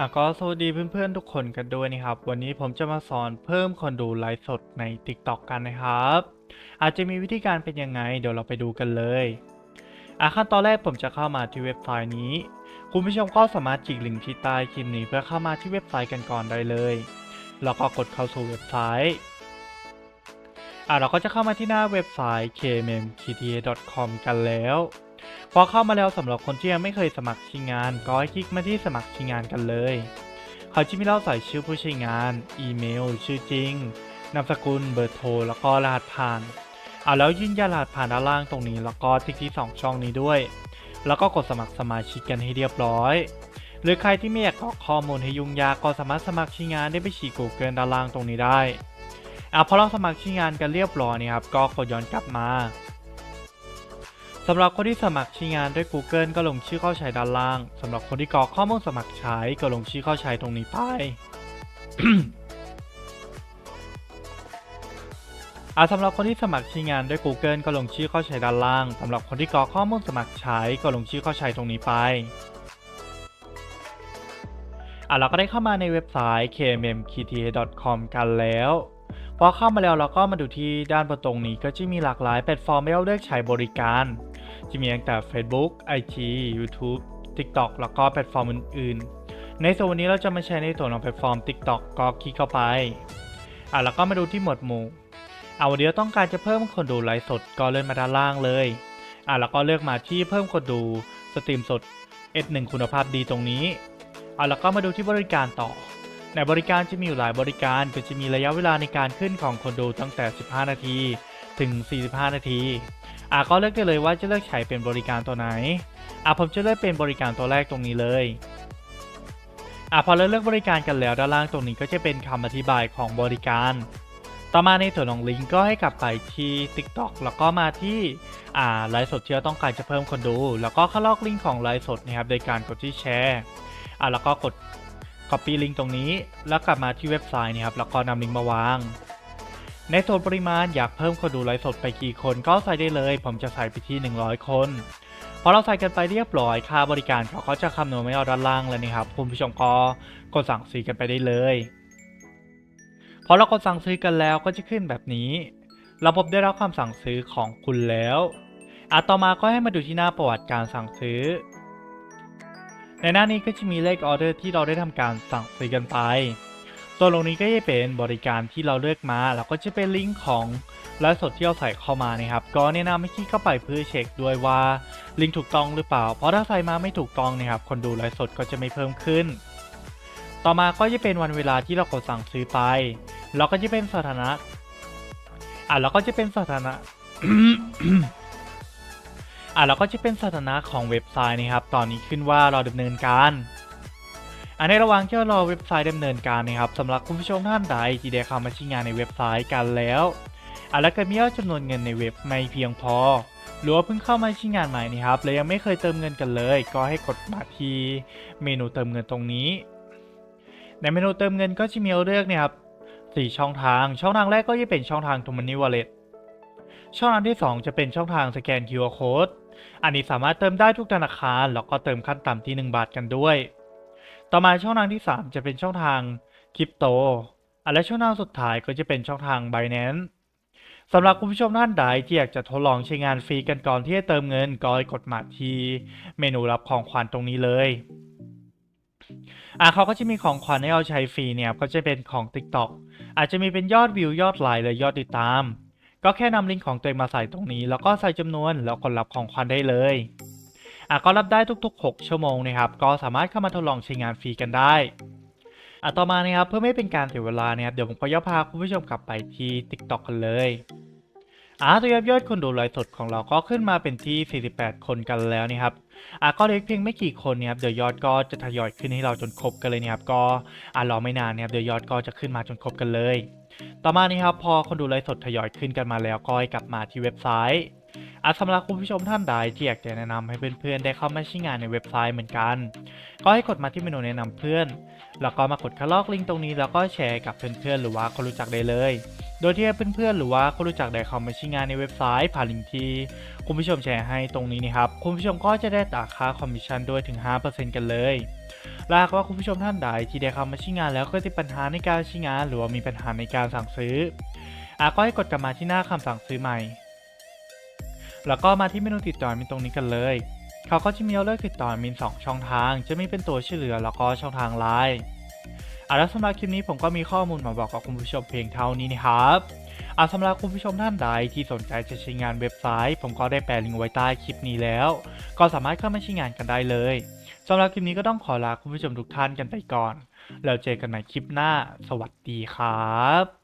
อะก็สวัสดีเพื่อนๆทุกคนกันด้วยนะครับ วันนี้ผมจะมาสอนเพิ่มคนดูไลฟ์สดใน TikTok กันนะครับ อาจจะมีวิธีการเป็นยังไง เดี๋ยวเราไปดูกันเลยอะขั้นตอนแรกผมจะเข้ามาที่เว็บไซต์นี้ คุณผู้ชมก็สามารถจิกลิงก์ที่ใต้คลิปนี้เพื่อเข้ามาที่เว็บไซต์กันก่อนได้เลย แล้วก็กดเข้าสู่เว็บไซต์อะเราก็จะเข้ามาที่หน้าเว็บไซต์ kmmkta.com กันแล้ว พอเข้ามาแล้วสำหรับคนที่ยังไม่เคยสมัครชิงงาน ก็ให้คลิกมาที่สมัครชิงงานกันเลยเขาจะมีเราใส่ชื่อผู้ใช้งาน อีเมล ชื่อจริง นามสกุล เบอร์โทร แล้วก็รหัสผ่าน เอาแล้วยืนยันรหัสผ่านด้านล่างตรงนี้ แล้วก็ติ๊กที่ 2 ช่องนี้ด้วย แล้วก็กดสมัครสมาชิกกันให้เรียบร้อย หรือใครที่ไม่อยากกรอกข้อมูลให้ยุ่งยากก็สามารถสมัครชิงงานได้ไปฉีก Google ด้านล่างตรงนี้ได้อะพอเราสมัครชิงงานกันเรียบร้อยเนี่ยครับ ก็กดย้อนกลับมา สำหรับคนที่สมัครใช้งานด้วย Google ก็ลงชื่อเข้าใช้ด้านล่างสำหรับคนที่กรอกข้อมูลสมัครใช้ก็ลงชื่อเข้าใช้ตรงนี้ไปอะสำหรับคนที่สมัครใช้งานด้วย Google ก็ลงชื่อเข้าใช้ด้านล่างสำหรับคนที่กรอกข้อมูลสมัครใช้ก็ลงชื่อเข้าใช้ตรงนี้ไปอะเราก็ได้เข้ามาในเว็บไซต์ kmmkta.com กันแล้ว พอเข้ามาแล้วเราก็มาดูที่ด้านบนตรงนี้ก็จะมีหลากหลายแพลตฟอร์มให้เราเลือกใช้บริการ จะมีตั้งแต่ Facebook IG YouTube TikTok แล้วก็แพลตฟอร์มอื่นๆ ในส่วนวันนี้เราจะมาใช้ในส่วนของแพลตฟอร์ม TikTok ก็คลิกเข้าไปอะแล้วก็มาดูที่หมวดหมู่อะวันนี้เราต้องการจะเพิ่มคนดูไลฟ์สดก็เลื่อนมาด้านล่างเลยอะแล้วก็เลือกมาที่เพิ่มคนดูสตรีมสด S1 คุณภาพดีตรงนี้อะแล้วก็มาดูที่บริการต่อ ในบริการจะมีอยู่หลายบริการก็จะมีระยะเวลาในการขึ้นของคนดูตั้งแต่ 15 นาที ถึง 45 นาที อะก็เลือกได้เลยว่าจะเลือกใช้เป็นบริการตัวไหนอะผมจะเลือกเป็นบริการตัวแรกตรงนี้เลยอะพอเราเลือกบริการกันแล้วด้านล่างตรงนี้ก็จะเป็นคำอธิบายของบริการ ต่อมาในส่วนของลิงก์ก็ให้กลับไปที่ TikTok แล้วก็มาที่อ่าไลฟ์สดที่เราต้องการจะเพิ่มคนดู แล้วก็เข้าลอกลิงก์ของไลฟ์สดนะครับโดยการกดที่แชร์อะแล้วก็กด Copy ลิงก์ตรงนี้ แล้วกลับมาที่เว็บไซต์นะครับแล้วก็นำลิงก์มาวาง ในส่วนปริมาณอยากเพิ่มคนดูไลฟ์สดไปกี่คนก็ใส่ได้เลย ผมจะใส่ไปที่ 100 คนพอเราใส่กันไปเรียบร้อยค่าบริการเขาก็จะคำนวณไม่เอาด้านล่างเลยนะครับคุณผู้ชมก็กดสั่งซื้อกันไปได้เลยพอเรากดสั่งซื้อกันแล้วก็จะขึ้นแบบนี้ ระบบได้รับคำสั่งซื้อของคุณแล้วอะต่อมาก็ให้มาดูที่หน้าประวัติการสั่งซื้อ ในหน้านี้ก็จะมีเลขออเดอร์ที่เราได้ทำการสั่งซื้อกันไป ตัวลงนี้ก็จะเป็นบริการที่เราเลือกมาแล้วก็จะเป็นลิงก์ของไลฟ์สดที่เราใส่เข้ามานะครับ ก็แนะนำให้คลิกเข้าไปเพื่อเช็คด้วยว่าลิงก์ถูกต้องหรือเปล่า เพราะถ้าใส่มาไม่ถูกต้องนะครับ คนดูไลฟ์สดก็จะไม่เพิ่มขึ้น ต่อมาก็จะเป็นวันเวลาที่เรากดสั่งซื้อไปแล้วก็จะเป็นสถานะอะแล้วก็จะเป็นสถานะอะแล้วก็จะเป็นสถานะของเว็บไซต์นะครับ ตอนนี้ขึ้นว่าเราดำเนินการ อันในระหว่างที่รรอเว็บไซต์ดำเนินการนะครับสำหรับคุณผู้ชมท่านใดที่ได้เข้ามาใช้งานในเว็บไซต์กันแล้วอะแล้วก็มียอดจำนวนเงินในเว็บไม่เพียงพอ หรือว่าเพิ่งเข้ามาใช้งานใหม่นะครับและยังไม่เคยเติมเงินกันเลย ก็ให้กดมาที่เมนูเติมเงินตรงนี้ ในเมนูเติมเงินก็จะมีเลือกนี่ครับสี่ช่องทาง ช่องทางแรกก็จะเป็นช่องทาง t o m o n e y Wallet ช่องทางที่ 2 จะเป็นช่องทางสแกน QR Code อันนี้สามารถเติมได้ทุกธนาคาร แล้วก็เติมขั้นต่ำที่ 1 บาทกันด้วย ต่อมาช่องทางที่ 3 จะเป็นช่องทางคริปโตและช่องทางสุดท้ายก็จะเป็นช่องทาง Binance สำหรับคุณผู้ชมท่านใดที่อยากจะทดลองใช้งานฟรีกันก่อนที่จะเติมเงินก็ให้กดมาที่เมนูรับของขวัญตรงนี้เลยอะเขาก็จะมีของขวัญให้เราใช้ฟรีเนี่ยก็จะเป็นของ TikTok อาจจะมีเป็นยอดวิวยอดไลค์และยอดติดตาม ก็แค่นำลิงก์ของตัวเองมาใส่ตรงนี้ แล้วก็ใส่จำนวนแล้วกดรับของขวัญได้เลย ก็รับได้ทุกๆ 6 ชั่วโมงนะครับก็สามารถเข้ามาทดลองใช้งานฟรีกันได้อะต่อมานะครับเพื่อไม่เป็นการเสียเวลานะครับเดี๋ยวผมก็จะพาคุณผู้ชมกลับไปที่ TikTok กันเลยอะตัวยอดยอดคนดูไลฟ์สดของเราก็ขึ้นมาเป็นที่ 48 คนกันแล้วนะครับอะก็เหล็กเพียงไม่กี่คนเนี่ยครับเดี๋ยวยอดก็จะทยอยขึ้นให้เราจนครบกันเลยนะครับก็อะรอไม่นานนะครับเดี๋ยวยอดก็จะขึ้นมาจนครบกันเลย ต่อมานี้ครับพอคนดูไลฟ์สดทยอยขึ้นกันมาแล้วก็ให้กลับมาที่เว็บไซต์ อะสำหรับคุณผู้ชมท่านใดที่อยากจะแนะนำให้เพื่อนๆได้เข้ามาใช้งานในเว็บไซต์เหมือนกัน ก็ให้กดมาที่เมนูแนะนำเพื่อน แล้วก็มากดคัดลอกลิงก์ตรงนี้แล้วก็แชร์กับเพื่อนๆหรือว่าคนรู้จักได้เลย โดยที่เพื่อนๆหรือว่าคนรู้จักได้เข้ามาใช้งานในเว็บไซต์ผ่านลิงก์ที่คุณผู้ชมแชร์ให้ตรงนี้นะครับคุณผู้ชมก็จะได้ตัดค่าคอมมิชชั่นด้วยถึง 5%กันเลยและหากว่าคุณผู้ชมท่านใดที่ได้เข้ามาใช้งานแล้วก็ติดปัญหาในการใช้งาน หรือว่ามีปัญหาในการสั่งซื้ออาก็ให้กดกลับมาที่หน้าคำสั่งซื้อใหม่ แล้วก็มาที่เมนูติดต่อมินตรงนี้กันเลย เขาก็จะมีเอาเลือกติดต่อมินสองช่องทาง จะมีเป็นตัวช่วยเหลือแล้วก็ช่องทางไลน์อะแล้วสำหรับคลิปนี้ผมก็มีข้อมูลมาบอกกับคุณผู้ชมเพียงเท่านี้นะครับอะสำหรับคุณผู้ชมท่านใดที่สนใจจะใช้งานเว็บไซต์ ผมก็ได้แปะลิงก์ไว้ใต้คลิปนี้แล้ว ก็สามารถเข้ามาใช้งานกันได้เลยสำหรับคลิปนี้ก็ต้องขอลาคุณผู้ชมทุกท่านกันไปก่อน แล้วเจอกันใหม่คลิปหน้า สวัสดีครับ